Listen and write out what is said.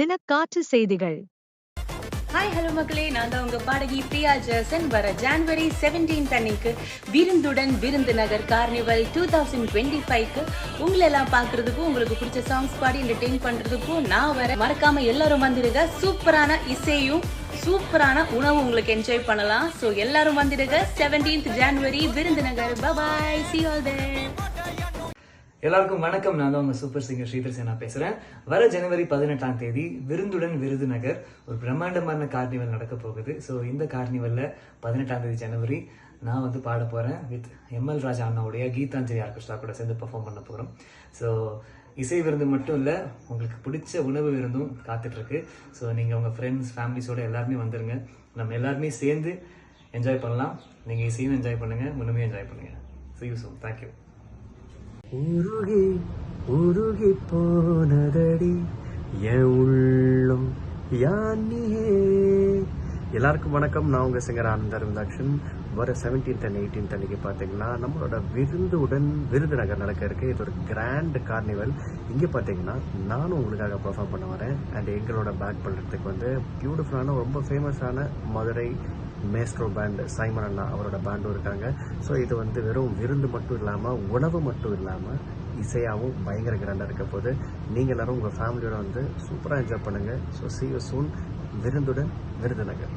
தினக்காற்று செய்திகள். Hi hello மக்களே. நான் தான் உங்க பாடகி பிரியா ஜெர்சன் வர ஜான்வரி 17 அன்னைக்கு விருந்துடன் Virudhunagar carnival two thousand twenty ஃபைவ்க்கு உங்களை எல்லாம் பாக்குறதுக்கும் உங்களுக்கு பிடிச்ச சாங்ஸ் பாடி என்டர்டெயின் பண்றதுக்கும் நான் வர மறக்காம எல்லாரும் வந்துடுங்க. சூப்பரான இசையும் சூப்பரான உணவு உங்களுக்கு என்ஜாய் பண்ணலாம். ஸோ எல்லாரும் வந்துடுங்க. 17th ஜான்வரி விருந்துநகர் பபாய் சி ஆல் தேர் எல்லாருக்கும் வணக்கம். நான் தான் உங்க சூப்பர் சிங்கர் ஸ்ரீதர் சேனா பேசுறேன். வர ஜனவரி பதினெட்டாம் தேதி விருந்துடன் விருதுநகர் ஒரு பிரம்மாண்டமான கார்னிவல் நடக்க போகுது. ஸோ இந்த கார்னிவல்ல பதினெட்டாம் தேதி ஜனவரி நான் வந்து பாட போறேன் வித் எம்எல் ராஜா அண்ணாவுடைய கீதாஞ்சலி ஆர்கெஸ்ட்ரா கூட சேர்ந்து பெர்ஃபார்ம் பண்ண போகிறோம் ஸோ இசை விருந்து மட்டும் இல்லை உங்களுக்கு பிடிச்ச உணவு விருந்தும் காத்துட்ருக்கு. ஸோ நீங்கள் உங்கள் ஃப்ரெண்ட்ஸ் ஃபேமிலிஸோட எல்லாருமே வந்துருங்க. நம்ம எல்லாருமே சேர்ந்து என்ஜாய் பண்ணலாம். நீங்கள் இசையும் என்ஜாய் பண்ணுங்கள் உணவையும் என்ஜாய் பண்ணுங்கள் ஸோ யூ சோ தேங்க்யூ உருகி உருகி போனதடி என் உள்ளம் யானியே எல்லாருக்கும் வணக்கம். நான் உங்கள் சிங்கர் ஆனந்த அருந்தாட்சன். வர செவன்டீன்த் அண்ட் எயிட்டீன்த் அன்னைக்கு பார்த்தீங்கன்னா நம்மளோட விருந்துடன் விருதுநகர் நடக்க இருக்கு. இது ஒரு கிராண்ட் கார்னிவல் இங்கே பார்த்தீங்கன்னா நானும் உங்களுக்காக பர்ஃபார்ம் பண்ண வரேன். அண்ட் எங்களோட பேக் பண்ணுறதுக்கு வந்து பியூட்டிஃபுல்லான ரொம்ப ஃபேமஸான மதுரை மேஸ்ட்ரோ பேண்ட் சைமன் அண்ணா அவரோட பேண்டும் இருக்காங்க. ஸோ இது வந்து வெறும் விருந்து மட்டும் இல்லாமல் உணவு மட்டும் இல்லாமல் இசையாகவும் பயங்கர கிராண்டாக இருக்க போது நீங்கள் எல்லாரும் உங்கள் ஃபேமிலியோட வந்து சூப்பராக என்ஜாய் பண்ணுங்கள் ஸோ சி யூ சூன் விருந்துடன் விருதுநகர்.